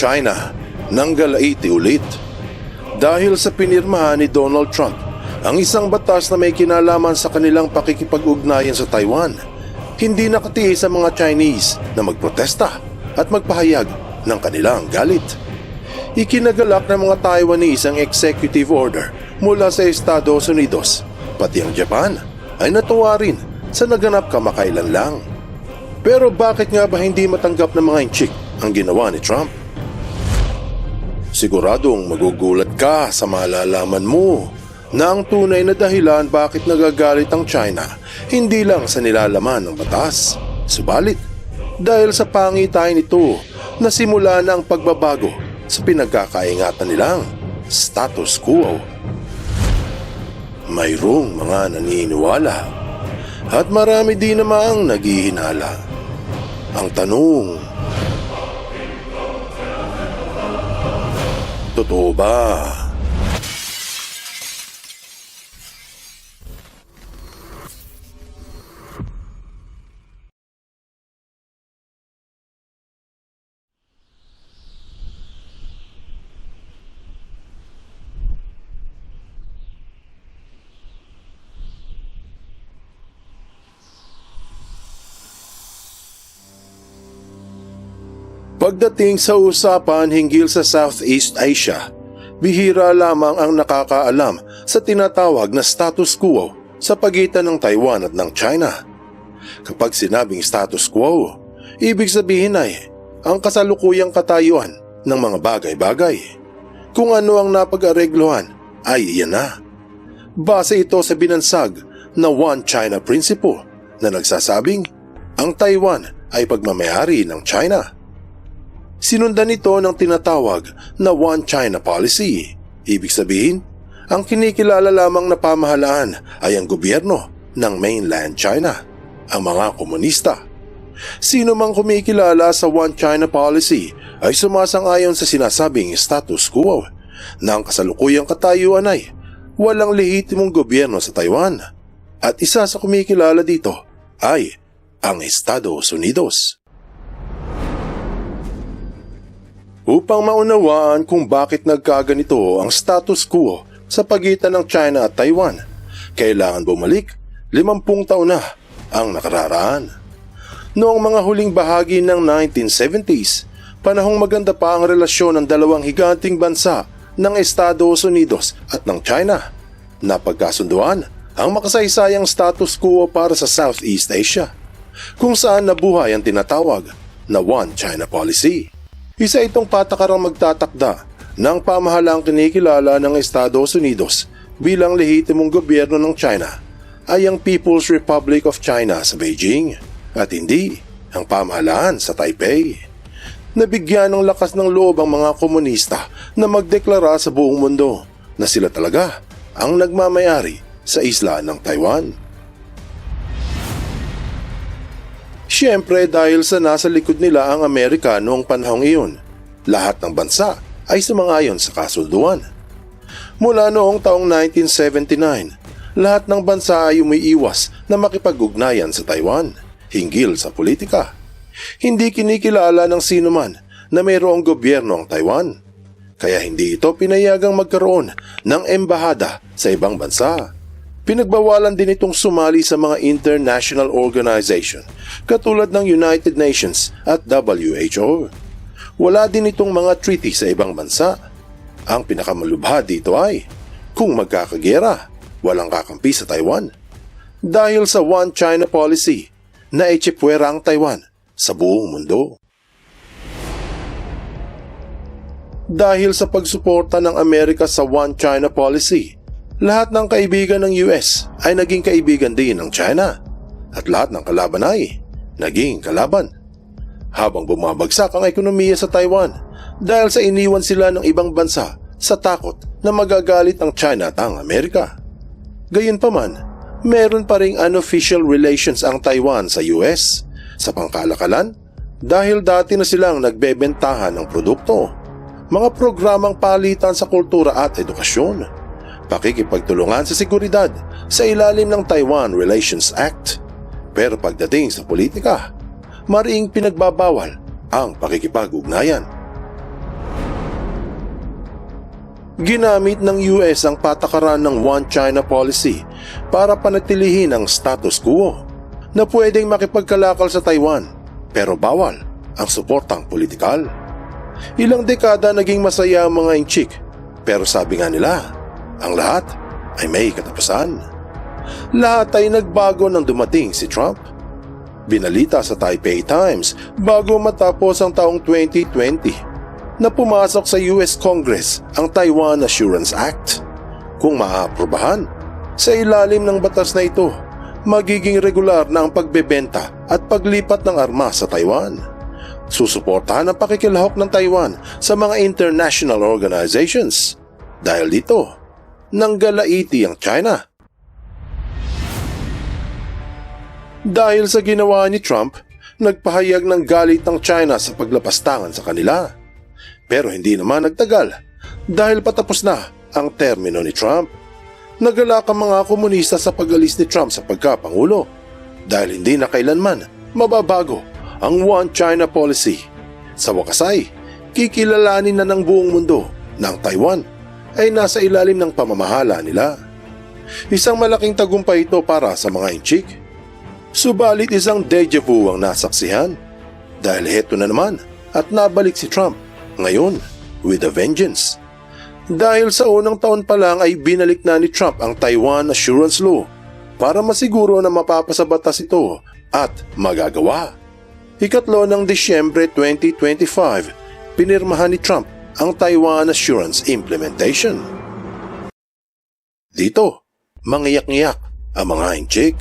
China ng galaiti ulit. Dahil sa pinirmahan ni Donald Trump ang isang batas na may kinalaman sa kanilang pakikipag-ugnayan sa Taiwan, hindi nakatiis sa mga Chinese na magprotesta at magpahayag ng kanilang galit. Ikinagalak ng mga Taiwanese ang executive order mula sa Estados Unidos, pati ang Japan ay natuwa rin sa naganap kamakailan lang. Pero bakit nga ba hindi matanggap ng mga inchik ang ginawa ni Trump? Siguradong magugulat ka sa malalaman mo na ang tunay na dahilan bakit nagagalit ang China hindi lang sa nilalaman ng batas. Subalit, dahil sa pangitain nito na simula na ang pagbabago sa pinagkakaingatan nilang status quo. Mayroong mga naniniwala at marami din namang naghihinala. Ang tanong, Totoo ba? Pagdating sa usapan hinggil sa Southeast Asia, bihira lamang ang nakakaalam sa tinatawag na status quo sa pagitan ng Taiwan at ng China. Kapag sinabing status quo, ibig sabihin ay ang kasalukuyang katayuan ng mga bagay-bagay. Kung ano ang napag-areglohan ay iyan na. Base ito sa binansag na One China Principle na nagsasabing ang Taiwan ay pagmamayari ng China. Sinundan ito ng tinatawag na One China Policy. Ibig sabihin, ang kinikilala lamang na pamahalaan ay ang gobyerno ng mainland China, ang mga komunista. Sino mang kumikilala sa One China Policy ay sumasang-ayon sa sinasabing status quo na ang kasalukuyang katayuan ay walang lehitimong gobyerno sa Taiwan. At isa sa kumikilala dito ay ang Estados Unidos. Upang maunawaan kung bakit nagkaganito ang status quo sa pagitan ng China at Taiwan, kailangan bumalik 50 taon na ang nakararaan. Noong mga huling bahagi ng 1970s, panahong maganda pa ang relasyon ng dalawang higanting bansa ng Estados Unidos at ng China. Napagkasunduan ang makasaysayang status quo para sa Southeast Asia, kung saan nabuhay ang tinatawag na One China Policy. Isa itong patakarang magtatakda ng pamahalaang kinikilala ng Estados Unidos bilang lehitimong gobyerno ng China ay ang People's Republic of China sa Beijing at hindi ang pamahalaan sa Taipei. Nabigyan ng lakas ng loob ang mga komunista na magdeklara sa buong mundo na sila talaga ang nagmamayari sa isla ng Taiwan. Siyempre dahil sa nasa likod nila ang Amerika noong panahong iyon, lahat ng bansa ay sumangayon sa kasunduan. Mula noong taong 1979, lahat ng bansa ay umiiwas na makipag-ugnayan sa Taiwan hinggil sa politika. Hindi kinikilala ng sino man na mayroong gobyerno ang Taiwan. Kaya hindi ito pinayagang magkaroon ng embahada sa ibang bansa. Pinagbawalan din itong sumali sa mga international organization katulad ng United Nations at WHO. Wala din itong mga treaty sa ibang bansa. Ang pinakamalubha dito ay kung magkakagera, walang kakampi sa Taiwan. Dahil sa One China Policy na echipwera ang Taiwan sa buong mundo. Dahil sa pagsuporta ng Amerika sa One China Policy, lahat ng kaibigan ng US ay naging kaibigan din ng China at lahat ng kalaban ay naging kalaban. Habang bumabagsak ang ekonomiya sa Taiwan dahil sa iniwan sila ng ibang bansa sa takot na magagalit ang China at ang Amerika. Gayunpaman, meron pa ring unofficial relations ang Taiwan sa US sa pangkalakalan dahil dati na silang nagbebentahan ng produkto, mga programang palitan sa kultura at edukasyon, pakikipagtulungan sa seguridad sa ilalim ng Taiwan Relations Act. Pero pagdating sa politika, mariing pinagbabawal ang pakikipag-ugnayan. ginamit ng US ang patakaran ng One China policy para panatilihin ang status quo na pwedeng makipagkalakal sa Taiwan pero bawal ang suportang politikal. Ilang dekada naging masaya ang mga inchik pero sabi nga nila, ang lahat ay may katapusan. Lahat ay nagbago nang dumating si Trump. Binalita sa Taipei Times bago matapos ang taong 2020 na pumasok sa US Congress ang Taiwan Assurance Act. Kung maaaprobahan, sa ilalim ng batas na ito, magiging regular na ang pagbebenta at paglipat ng armas sa Taiwan. Susuportahan ang pakikilahok ng Taiwan sa mga international organizations. Dahil dito, nanggalaiti ang China. Dahil sa ginawa ni Trump, nagpahayag ng galit ang China sa paglapastangan sa kanila. Pero hindi naman nagtagal dahil patapos na ang termino ni Trump. Nagalak ang mga komunista sa pag-alis ni Trump sa pagkapangulo dahil hindi na kailanman mababago ang One China policy. Sa wakas ay, kikilalanin na ng buong mundo ang Taiwan ay nasa ilalim ng pamamahala nila. Isang malaking tagumpay ito para sa mga inchik. Subalit isang deja vu ang nasaksihan dahil heto na naman at nabalik si Trump ngayon, with a vengeance. Dahil sa unang taon pa lang ay binalik na ni Trump ang Taiwan Assurance Law para masiguro na mapapasabatas ito at magagawa. Ikatlo ng Disyembre 2025, pinirmahan ni Trump ang Taiwan Assurance Implementation. Dito, mangiyak-ngiyak ang mga inchik.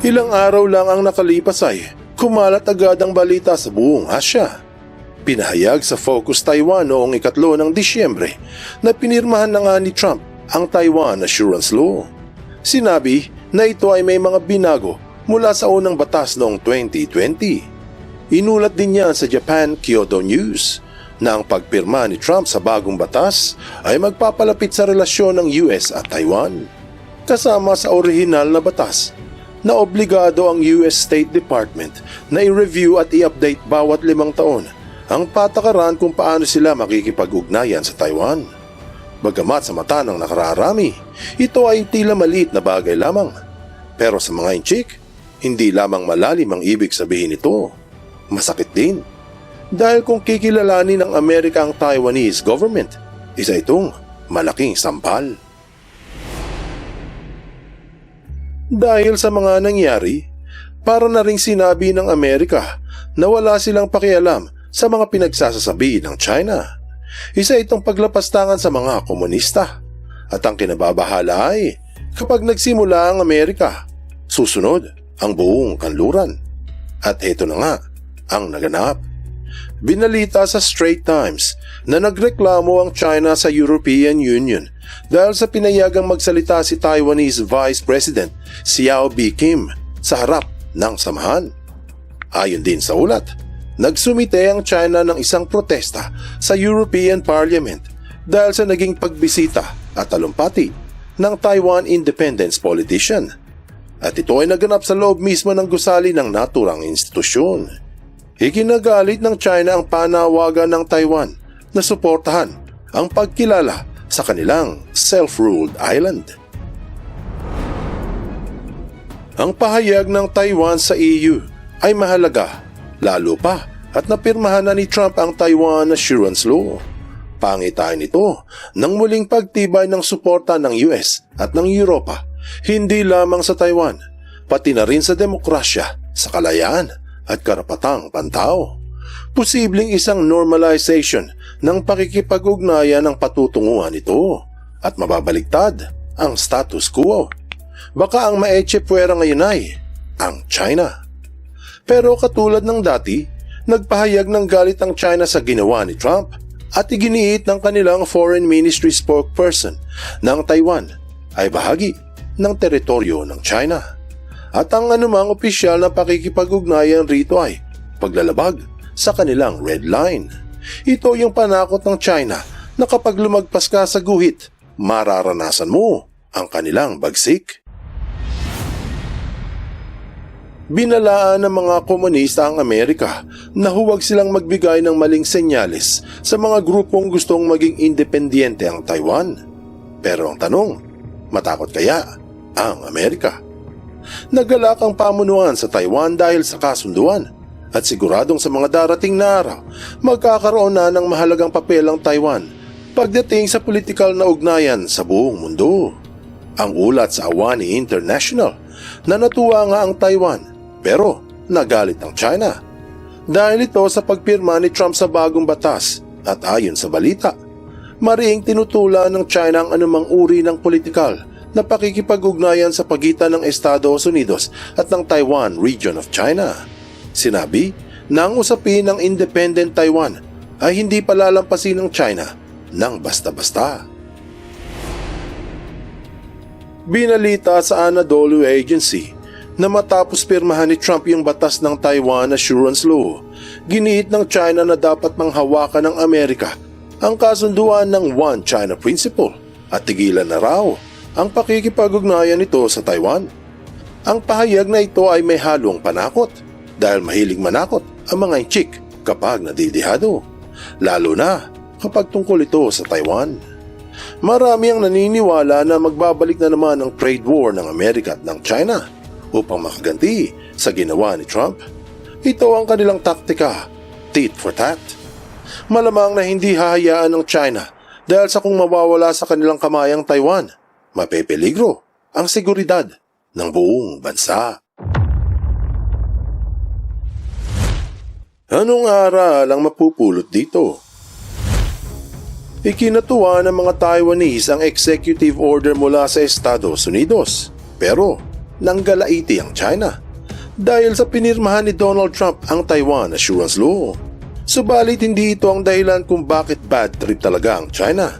Ilang araw lang ang nakalipas ay kumalat agad ang balita sa buong Asya. Pinahayag sa Focus Taiwan noong ikatlo ng Disyembre na pinirmahan na nga ni Trump ang Taiwan Assurance Law. Sinabi na ito ay may mga binago mula sa unang batas noong 2020. Inulat din niya sa Japan Kyodo News na ang pagpirma ni Trump sa bagong batas ay magpapalapit sa relasyon ng US at Taiwan. Kasama sa orihinal na batas na obligado ang US State Department na i-review at i-update bawat limang taon ang patakaran kung paano sila makikipag-ugnayan sa Taiwan. Bagamat sa mata ng nakararami, ito ay tila maliit na bagay lamang. Pero sa mga inchik, hindi lamang malalim ang ibig sabihin nito. Masakit din. Dahil kung kikilalanin ng Amerika ang Taiwanese government, isa itong malaking sampal. Dahil sa mga nangyari, para na ring sinabi ng Amerika na wala silang pakialam sa mga pinagsasasabi ng China. Isa itong paglapastangan sa mga komunista. At ang kinababahala ay kapag nagsimula ang Amerika, susunod ang buong kanluran. At heto na nga ang naganap. Binalita sa Straight Times na nagreklamo ang China sa European Union dahil sa pinayagang magsalita si Taiwanese Vice President Xiao B. Kim sa harap ng samahan. Ayon din sa ulat, nagsumite ang China ng isang protesta sa European Parliament dahil sa naging pagbisita at talumpati ng Taiwan Independence Politician. At ito ay naganap sa loob mismo ng gusali ng naturang institusyon. Ikinagalit ng China ang panawagan ng Taiwan na suportahan ang pagkilala sa kanilang self-ruled island. Ang pahayag ng Taiwan sa EU ay mahalaga, lalo pa at napirmahan na ni Trump ang Taiwan Assurance Law. Pangitain ito ng muling pagtibay ng suporta ng US at ng Europa, hindi lamang sa Taiwan, pati na rin sa demokrasya, sa kalayaan at karapatang pantao. Posibleng isang normalization ng pakikipag-ugnayan ng patutunguhan ito at mababaligtad ang status quo. Baka ang maeche puwera ngayon ay ang China. Pero katulad ng dati, nagpahayag ng galit ang China sa ginawa ni Trump at iginiit ng kanilang foreign ministry spokesperson ng Taiwan ay bahagi ng teritoryo ng China. At ang anumang opisyal na pakikipag-ugnayan rito ay paglalabag sa kanilang red line. Ito yung panakot ng China na kapag lumagpas ka sa guhit, mararanasan mo ang kanilang bagsik. Binalaan ng mga komunista ang Amerika na huwag silang magbigay ng maling senyales sa mga grupong gustong maging independyente ang Taiwan. Pero ang tanong, matakot kaya ang Amerika? Nagalak ang pamunuan sa Taiwan dahil sa kasunduan at siguradong sa mga darating na araw, magkakaroon na ng mahalagang papel ang Taiwan pagdating sa politikal na ugnayan sa buong mundo. Ang ulat sa Awani International na natuwa nga ang Taiwan pero nagalit ang China. Dahil ito sa pagpirma ni Trump sa bagong batas at ayon sa balita, mariing tinutula ng China ang anumang uri ng politikal na pakikipag-ugnayan sa pagitan ng Estados Unidos at ng Taiwan Region of China. Sinabi na ang usapin ng Independent Taiwan ay hindi palalampasin ng China ng basta-basta. Binalita sa Anadolu Agency na matapos pirmahan ni Trump yung batas ng Taiwan Assurance Law, giniit ng China na dapat manghawakan ng Amerika ang kasunduan ng One China Principle at tigilan na raw ang pakikipag-ugnayan nito sa Taiwan. Ang pahayag na ito ay may halong panakot dahil mahilig manakot ang mga inchik kapag nadidihado, lalo na kapag tungkol ito sa Taiwan. Marami ang naniniwala na magbabalik na naman ang trade war ng Amerika at ng China upang makaganti sa ginawa ni Trump. Ito ang kanilang taktika, tit for tat. Malamang na hindi hahayaan ng China dahil sa kung mawawala sa kanilang kamay ang Taiwan, mapepeligro ang seguridad ng buong bansa. Anong aral ang mapupulot dito? Ikinatuwa ng mga Taiwanese ang executive order mula sa Estados Unidos. Pero nanggalaiti ang China dahil sa pinirmahan ni Donald Trump ang Taiwan Assurance Law. Subalit hindi ito ang dahilan kung bakit bad trip talaga ang China.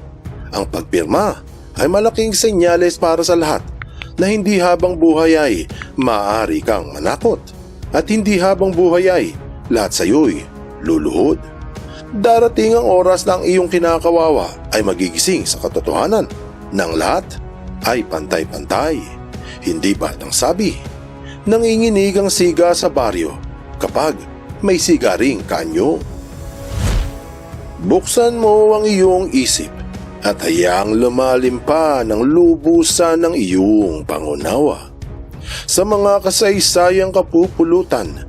Ang pagpirma ay malaking senyales para sa lahat na hindi habang buhay ay maaari kang manakot at hindi habang buhay ay lahat sa iyo'y luluhod. Darating ang oras ang iyong kinakawawa ay magigising sa katotohanan ng lahat ay pantay-pantay. Hindi ba't ang sabi? Nanginginig ang siga sa baryo kapag may sigaring kanyo. Buksan mo ang iyong isip at hayaang lumalim pa ng lubusan ng iyong pangunawa sa mga kasaysayang kapupulutan